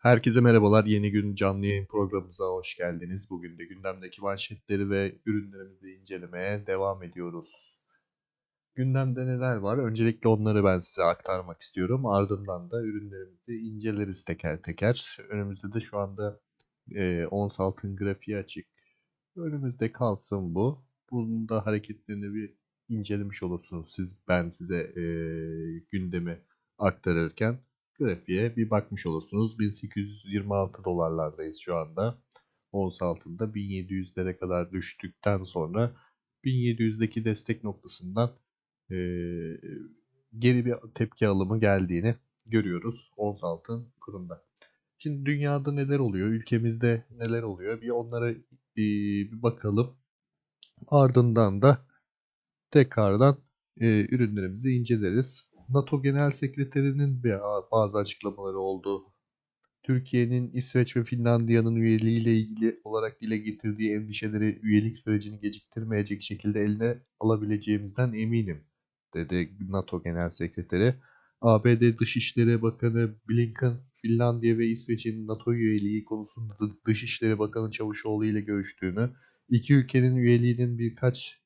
Herkese merhabalar. Yeni gün canlı yayın programımıza hoş geldiniz. Bugün de gündemdeki manşetleri ve ürünlerimizi incelemeye devam ediyoruz. Gündemde neler var? Öncelikle onları ben size aktarmak istiyorum. Ardından da ürünlerimizi inceleriz teker teker. Önümüzde de şu anda e, ons altın grafiği açık. Önümüzde kalsın bu. Bunun da hareketlerini bir incelemiş olursunuz. Siz ben size e, gündemi aktarırken grafiğe bir bakmış olursunuz. 1826 dolarlardayız şu anda. Ons altında 1700'lere kadar düştükten sonra 1700'deki destek noktasından e, geri bir tepki alımı geldiğini görüyoruz ons altın kurunda. Şimdi dünyada neler oluyor, ülkemizde neler oluyor bir onlara bir, bir bakalım. Ardından da tekrardan e, ürünlerimizi inceleriz. NATO Genel Sekreterinin bazı açıklamaları oldu. Türkiye'nin İsveç ve Finlandiya'nın üyeliğiyle ilgili olarak dile getirdiği endişeleri üyelik sürecini geciktirmeyecek şekilde eline alabileceğimizden eminim, dedi NATO Genel Sekreteri. ABD Dışişleri Bakanı Blinken, Finlandiya ve İsveç'in NATO üyeliği konusunda Dışişleri Bakanı Çavuşoğlu ile görüştüğünü, iki ülkenin üyeliğinin birkaç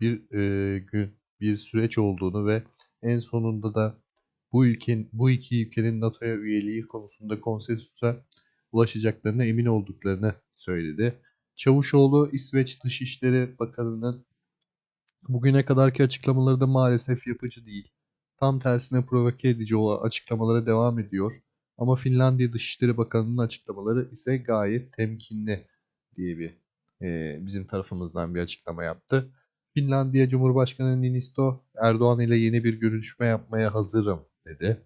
bir e, gün bir süreç olduğunu ve en sonunda da bu ülkenin bu iki ülkenin NATO'ya üyeliği konusunda konsensüse ulaşacaklarına emin olduklarını söyledi. Çavuşoğlu İsveç Dışişleri Bakanı'nın bugüne kadarki açıklamaları da maalesef yapıcı değil. Tam tersine provoke edici olan açıklamalara devam ediyor. Ama Finlandiya Dışişleri Bakanı'nın açıklamaları ise gayet temkinli diye bir e, bizim tarafımızdan bir açıklama yaptı. Finlandiya Cumhurbaşkanı Niinisto, Erdoğan ile yeni bir görüşme yapmaya hazırım dedi.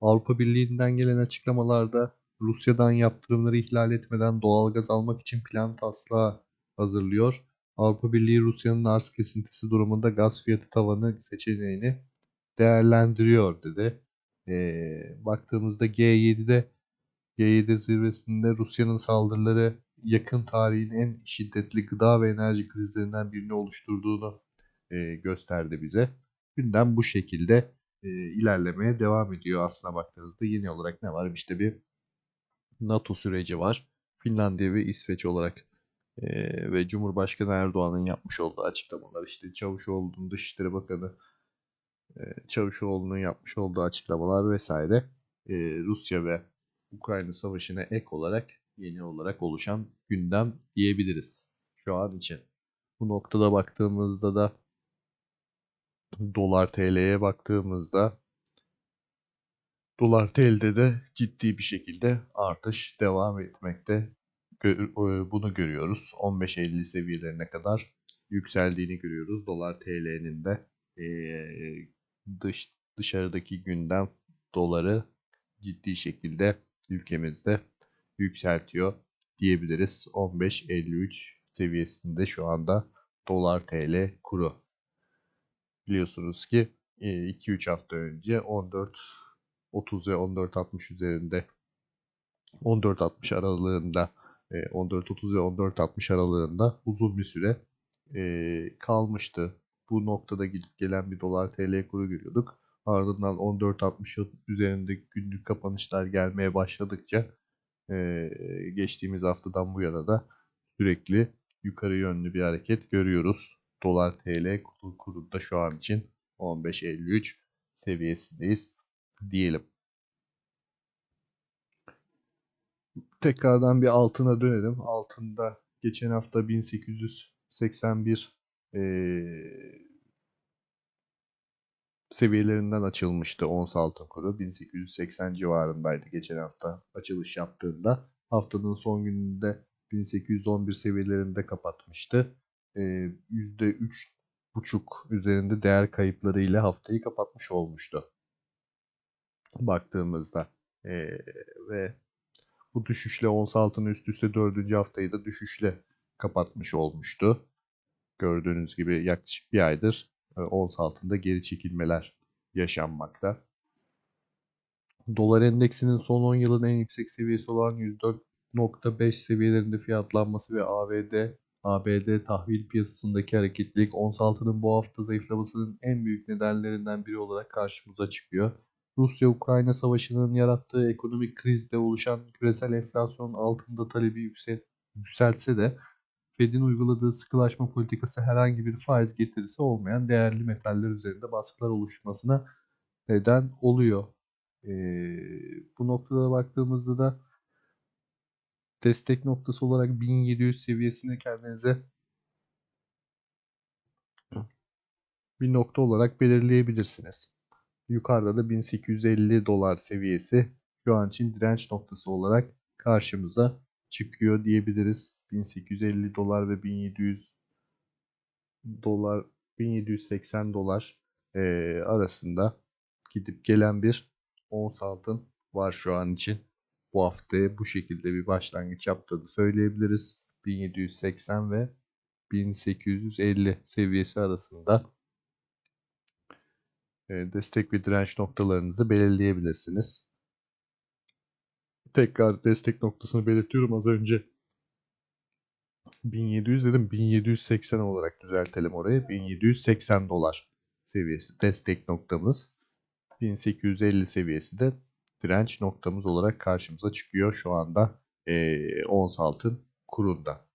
Avrupa Birliği'nden gelen açıklamalarda Rusya'dan yaptırımları ihlal etmeden doğalgaz almak için plan taslağı hazırlıyor. Avrupa Birliği Rusya'nın arz kesintisi durumunda gaz fiyatı tavanı seçeneğini değerlendiriyor dedi. Ee, baktığımızda G7'de G7 zirvesinde Rusya'nın saldırıları yakın tarihin en şiddetli gıda ve enerji krizlerinden birini oluşturduğunu e, gösterdi bize. Gündem bu şekilde e, ilerlemeye devam ediyor aslına baktığınızda. Yeni olarak ne var? İşte bir NATO süreci var. Finlandiya ve İsveç olarak e, ve Cumhurbaşkanı Erdoğan'ın yapmış olduğu açıklamalar işte Çavuşoğlu'nun Dışişleri Bakanı e, Çavuşoğlu'nun yapmış olduğu açıklamalar vesaire e, Rusya ve Ukrayna Savaşı'na ek olarak yeni olarak oluşan gündem diyebiliriz şu an için. Bu noktada baktığımızda da dolar TL'ye baktığımızda dolar TL'de de ciddi bir şekilde artış devam etmekte. Bunu görüyoruz. 15.50 seviyelerine kadar yükseldiğini görüyoruz. Dolar TL'nin de dış dışarıdaki gündem doları ciddi şekilde ülkemizde yükseltiyor diyebiliriz. 15.53 seviyesinde şu anda dolar TL kuru. Biliyorsunuz ki 2-3 e, hafta önce 14.30 ve 14.60 üzerinde 14.60 aralığında 14.30 e, ve 14.60 aralığında uzun bir süre e, kalmıştı. Bu noktada gidip gelen bir dolar TL kuru görüyorduk. Ardından 14.60 üzerinde günlük kapanışlar gelmeye başladıkça geçtiğimiz haftadan bu yana da sürekli yukarı yönlü bir hareket görüyoruz. Dolar TL kurunda şu an için 15.53 seviyesindeyiz diyelim. Tekrardan bir altına dönelim. Altında geçen hafta 1881 e, seviyelerinden açılmıştı ons altın kuru. 1880 civarındaydı geçen hafta açılış yaptığında. Haftanın son gününde 1811 seviyelerinde kapatmıştı. Ee, %3,5 üzerinde değer kayıpları ile haftayı kapatmış olmuştu. Baktığımızda ee, ve bu düşüşle ons altın üst üste 4. haftayı da düşüşle kapatmış olmuştu. Gördüğünüz gibi yaklaşık bir aydır ons altında geri çekilmeler yaşanmakta. Dolar endeksinin son 10 yılın en yüksek seviyesi olan 104.5 seviyelerinde fiyatlanması ve ABD ABD tahvil piyasasındaki hareketlilik ons altının bu hafta zayıflamasının en büyük nedenlerinden biri olarak karşımıza çıkıyor. Rusya-Ukrayna savaşının yarattığı ekonomik krizde oluşan küresel enflasyon altında talebi yüksel, yükseltse de Fed'in uyguladığı sıkılaşma politikası herhangi bir faiz getirisi olmayan değerli metaller üzerinde baskılar oluşmasına neden oluyor. Ee, bu noktada baktığımızda da destek noktası olarak 1700 seviyesini kendinize bir nokta olarak belirleyebilirsiniz. Yukarıda da 1850 dolar seviyesi şu an için direnç noktası olarak karşımıza çıkıyor diyebiliriz. 1850 dolar ve 1700 dolar 1780 dolar e, arasında gidip gelen bir ons altın var şu an için. Bu haftaya bu şekilde bir başlangıç yaptığını söyleyebiliriz. 1780 ve 1850 seviyesi arasında destek ve direnç noktalarınızı belirleyebilirsiniz. Tekrar destek noktasını belirtiyorum az önce. 1700 dedim 1780 olarak düzeltelim orayı. 1780 dolar seviyesi destek noktamız. 1850 seviyesi de direnç noktamız olarak karşımıza çıkıyor şu anda e, ons altın kurunda.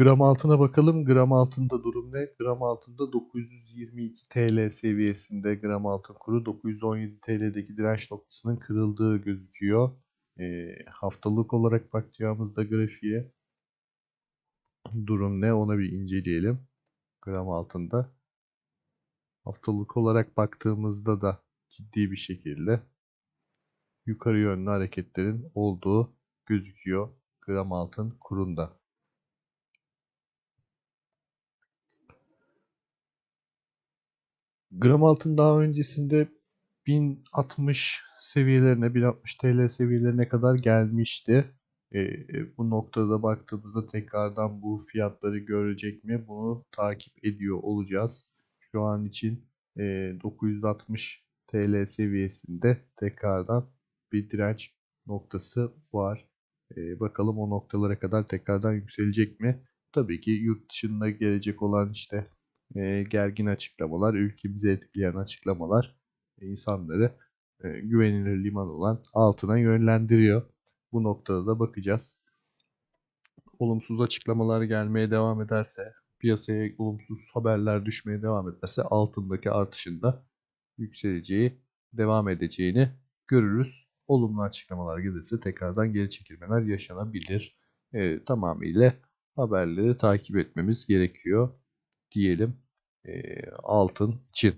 Gram altına bakalım. Gram altında durum ne? Gram altında 922 TL seviyesinde gram altın kuru 917 TL'deki direnç noktasının kırıldığı gözüküyor. E, haftalık olarak bakacağımızda grafiğe durum ne ona bir inceleyelim. Gram altında. Haftalık olarak baktığımızda da ciddi bir şekilde yukarı yönlü hareketlerin olduğu gözüküyor gram altın kurunda. Gram altın daha öncesinde 1060 seviyelerine 1060 TL seviyelerine kadar gelmişti. E, bu noktada baktığımızda tekrardan bu fiyatları görecek mi? Bunu takip ediyor olacağız. Şu an için e, 960 TL seviyesinde tekrardan bir direnç noktası var. E, bakalım o noktalara kadar tekrardan yükselecek mi? Tabii ki yurt dışında gelecek olan işte e, gergin açıklamalar, ülkemizi etkileyen açıklamalar e, insanları e, güvenilir liman olan altına yönlendiriyor. Bu noktada da bakacağız. Olumsuz açıklamalar gelmeye devam ederse, piyasaya olumsuz haberler düşmeye devam ederse altındaki artışında yükseleceği, devam edeceğini görürüz. Olumlu açıklamalar gelirse tekrardan geri çekilmeler yaşanabilir. E, tamamıyla haberleri takip etmemiz gerekiyor diyelim e, altın için.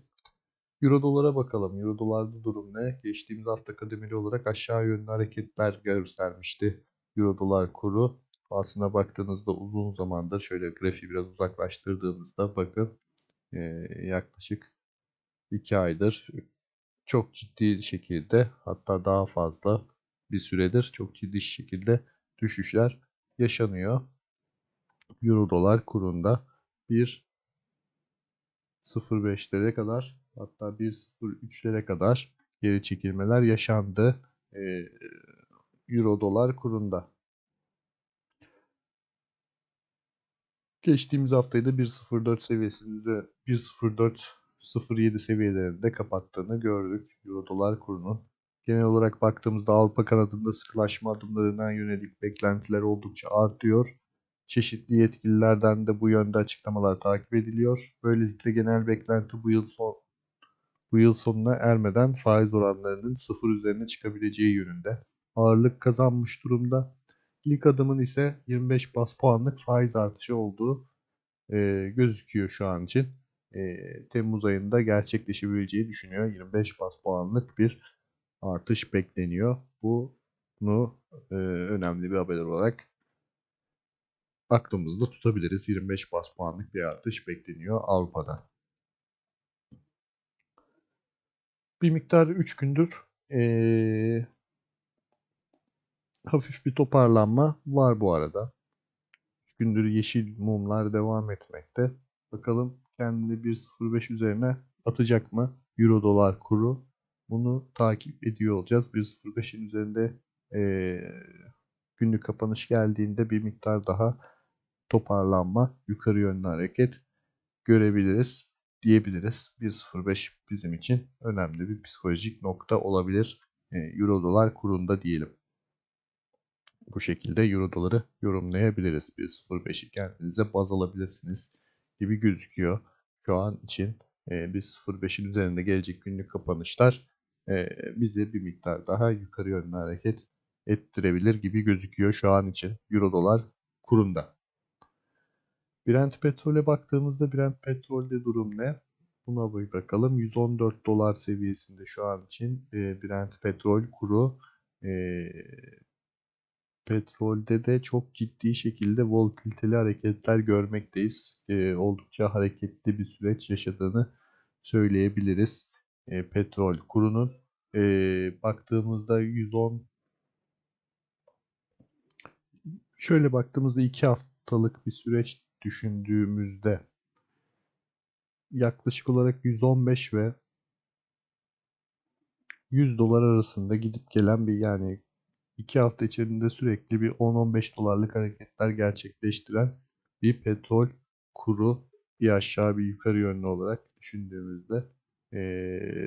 Euro dolara bakalım. Euro dolarda durum ne? Geçtiğimiz hafta kademeli olarak aşağı yönlü hareketler göstermişti. Euro dolar kuru. Aslına baktığınızda uzun zamandır şöyle grafiği biraz uzaklaştırdığımızda bakın e, yaklaşık 2 aydır çok ciddi şekilde hatta daha fazla bir süredir çok ciddi şekilde düşüşler yaşanıyor. Euro dolar kurunda bir 0.5'lere kadar hatta 1.03'lere kadar geri çekilmeler yaşandı. Ee, Euro dolar kurunda. Geçtiğimiz haftayı da 1.04 seviyesinde 1.04 seviyelerinde kapattığını gördük Euro dolar kurunun. Genel olarak baktığımızda Avrupa kanadında sıkılaşma adımlarına yönelik beklentiler oldukça artıyor. Çeşitli yetkililerden de bu yönde açıklamalar takip ediliyor. Böylelikle genel beklenti bu yıl son bu yıl sonuna ermeden faiz oranlarının sıfır üzerine çıkabileceği yönünde ağırlık kazanmış durumda. İlk adımın ise 25 bas puanlık faiz artışı olduğu e, gözüküyor şu an için. E, Temmuz ayında gerçekleşebileceği düşünüyor. 25 bas puanlık bir artış bekleniyor. Bunu e, önemli bir haber olarak aklımızda tutabiliriz. 25 bas puanlık bir artış bekleniyor Avrupa'da. Bir miktar 3 gündür ee, hafif bir toparlanma var bu arada. 3 gündür yeşil mumlar devam etmekte. Bakalım kendini 1.05 üzerine atacak mı? Euro dolar kuru. Bunu takip ediyor olacağız. 1.05'in üzerinde ee, günlük kapanış geldiğinde bir miktar daha toparlanma, yukarı yönlü hareket görebiliriz. diyebiliriz. 1.05 bizim için önemli bir psikolojik nokta olabilir. E, Euro dolar kurunda diyelim. Bu şekilde Euro doları yorumlayabiliriz. 1.05'i kendinize baz alabilirsiniz gibi gözüküyor. Şu an için e, 1.05'in üzerinde gelecek günlük kapanışlar e, bizi bir miktar daha yukarı yönlü hareket ettirebilir gibi gözüküyor şu an için Euro dolar kurunda. Brent petrole baktığımızda Brent petrolde durum ne? Buna bir bakalım. 114 dolar seviyesinde şu an için e, Brent petrol kuru. E, petrolde de çok ciddi şekilde volatiliteli hareketler görmekteyiz. E, oldukça hareketli bir süreç yaşadığını söyleyebiliriz. Petrol kurunun baktığımızda 110 şöyle baktığımızda 2 haftalık bir süreç düşündüğümüzde yaklaşık olarak 115 ve 100 dolar arasında gidip gelen bir yani 2 hafta içerisinde sürekli bir 10-15 dolarlık hareketler gerçekleştiren bir petrol kuru bir aşağı bir yukarı yönlü olarak düşündüğümüzde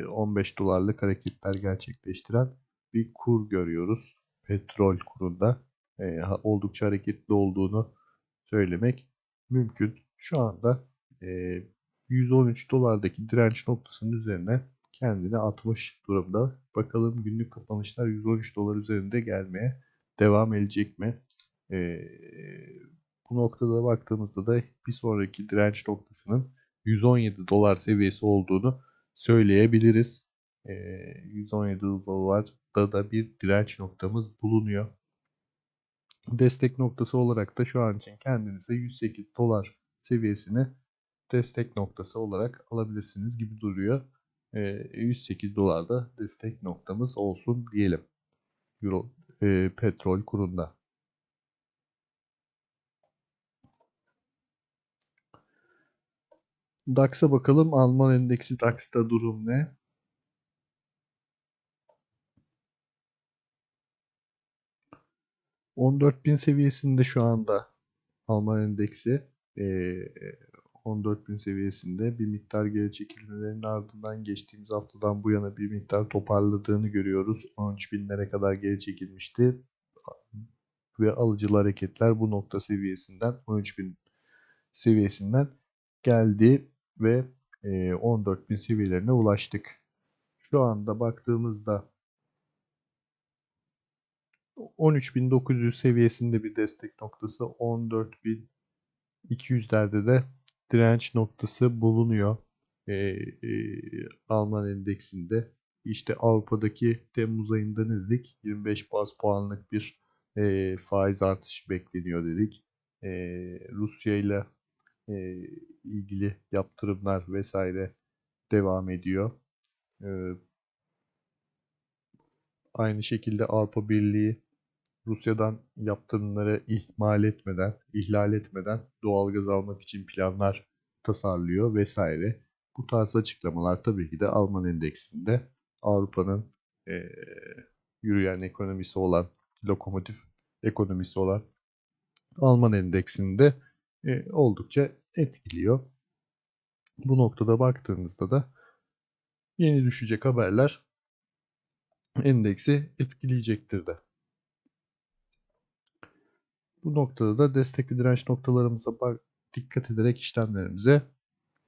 15 dolarlık hareketler gerçekleştiren bir kur görüyoruz. Petrol kurunda oldukça hareketli olduğunu söylemek mümkün. Şu anda 113 dolardaki direnç noktasının üzerine kendini atmış durumda. Bakalım günlük kapanışlar 113 dolar üzerinde gelmeye devam edecek mi? bu noktada baktığımızda da bir sonraki direnç noktasının 117 dolar seviyesi olduğunu söyleyebiliriz. E, 117 dolarda da bir direnç noktamız bulunuyor. Destek noktası olarak da şu an için kendinize 108 dolar seviyesini destek noktası olarak alabilirsiniz gibi duruyor. E, 108 dolarda destek noktamız olsun diyelim. Euro, e, petrol kurunda. DAX'a bakalım. Alman endeksi DAX'ta durum ne? Bin seviyesinde şu anda Alman endeksi e, 14.000 seviyesinde bir miktar geri çekilmelerinin ardından geçtiğimiz haftadan bu yana bir miktar toparladığını görüyoruz. 13.000'lere kadar geri çekilmişti ve alıcılı hareketler bu nokta seviyesinden 13.000 seviyesinden geldi ve e, 14.000 seviyelerine ulaştık. Şu anda baktığımızda 13.900 seviyesinde bir destek noktası 14.200'lerde de direnç noktası bulunuyor. E, e, Alman endeksinde. İşte Avrupa'daki Temmuz ayında ne dedik? 25 baz puanlık bir e, faiz artışı bekleniyor dedik. E, Rusya ile e, ilgili yaptırımlar vesaire devam ediyor. E, aynı şekilde Avrupa Birliği Rusya'dan yaptırımları ihmal etmeden, ihlal etmeden doğalgaz almak için planlar tasarlıyor vesaire. Bu tarz açıklamalar tabii ki de Alman endeksinde Avrupa'nın e, yürüyen ekonomisi olan, lokomotif ekonomisi olan Alman endeksinde e, oldukça etkiliyor. Bu noktada baktığımızda da yeni düşecek haberler endeksi etkileyecektir de. Bu noktada da destekli direnç noktalarımıza dikkat ederek işlemlerimize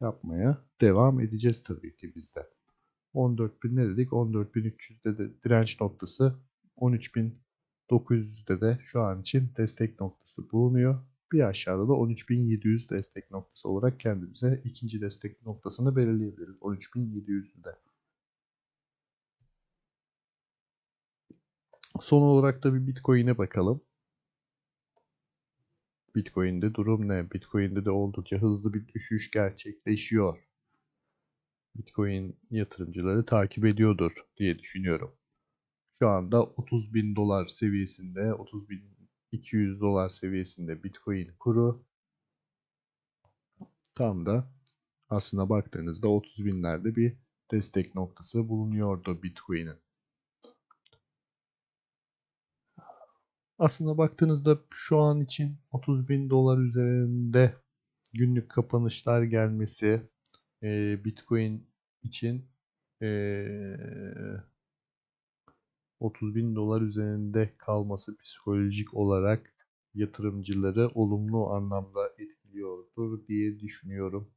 yapmaya devam edeceğiz tabii ki bizde. 14.000 ne dedik? 14.300'de de direnç noktası 13.900'de de şu an için destek noktası bulunuyor. Bir aşağıda da 13.700 destek noktası olarak kendimize ikinci destek noktasını belirleyebiliriz. 13.700'de. Son olarak da bir Bitcoin'e bakalım. Bitcoin'de durum ne? Bitcoin'de de oldukça hızlı bir düşüş gerçekleşiyor. Bitcoin yatırımcıları takip ediyordur diye düşünüyorum. Şu anda 30 bin dolar seviyesinde, 30 bin 200 dolar seviyesinde Bitcoin kuru tam da aslına baktığınızda 30 binlerde bir destek noktası bulunuyordu Bitcoin'in. Aslında baktığınızda şu an için 30 bin dolar üzerinde günlük kapanışlar gelmesi e, Bitcoin için e, 30 bin dolar üzerinde kalması psikolojik olarak yatırımcıları olumlu anlamda etkiliyordur diye düşünüyorum.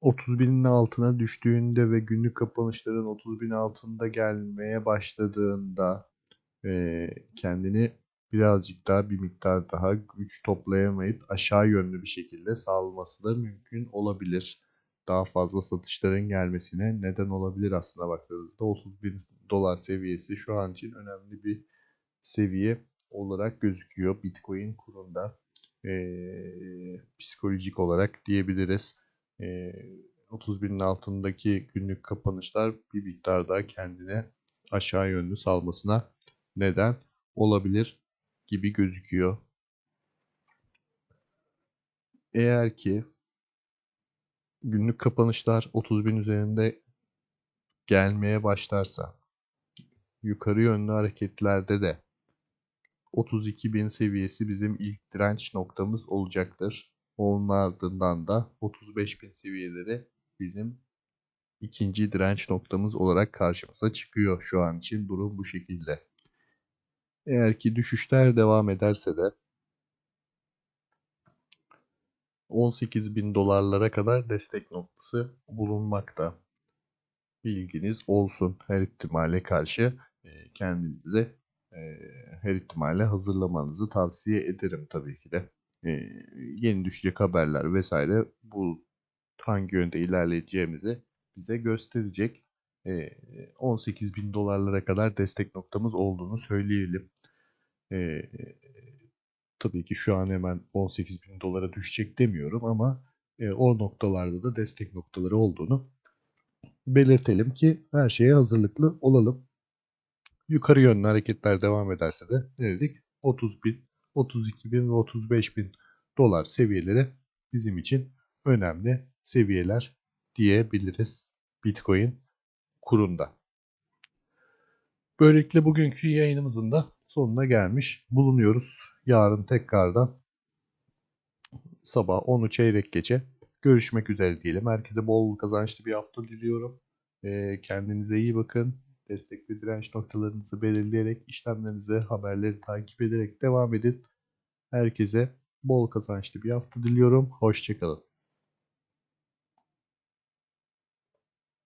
30 binin altına düştüğünde ve günlük kapanışların 30 bin altında gelmeye başladığında e, kendini birazcık daha bir miktar daha güç toplayamayıp aşağı yönlü bir şekilde sağlaması da mümkün olabilir. Daha fazla satışların gelmesine neden olabilir aslında baktığınızda 30 bin dolar seviyesi şu an için önemli bir seviye olarak gözüküyor Bitcoin kurunda. Ee, psikolojik olarak diyebiliriz. Ee, 30 binin altındaki günlük kapanışlar bir miktar daha kendine aşağı yönlü salmasına neden olabilir gibi gözüküyor. Eğer ki günlük kapanışlar 30 bin üzerinde gelmeye başlarsa yukarı yönlü hareketlerde de 32 bin seviyesi bizim ilk direnç noktamız olacaktır. Onun ardından da 35 bin seviyeleri bizim ikinci direnç noktamız olarak karşımıza çıkıyor şu an için durum bu şekilde. Eğer ki düşüşler devam ederse de 18 bin dolarlara kadar destek noktası bulunmakta. Bilginiz olsun her ihtimale karşı kendinize her ihtimale hazırlamanızı tavsiye ederim tabii ki de. Yeni düşecek haberler vesaire bu hangi yönde ilerleyeceğimizi bize gösterecek. 18 bin dolarlara kadar destek noktamız olduğunu söyleyelim. Tabii ki şu an hemen 18 bin dolara düşecek demiyorum ama o noktalarda da destek noktaları olduğunu belirtelim ki her şeye hazırlıklı olalım. Yukarı yönlü hareketler devam ederse de ne dedik? 30 bin, 32 bin ve 35 bin dolar seviyeleri bizim için önemli seviyeler diyebiliriz Bitcoin kurunda. Böylelikle bugünkü yayınımızın da sonuna gelmiş bulunuyoruz. Yarın tekrardan sabah 10'u çeyrek gece görüşmek üzere diyelim. Herkese bol kazançlı bir hafta diliyorum. Kendinize iyi bakın. Destek ve direnç noktalarınızı belirleyerek işlemlerinize haberleri takip ederek devam edin. Herkese bol kazançlı bir hafta diliyorum. Hoşçakalın.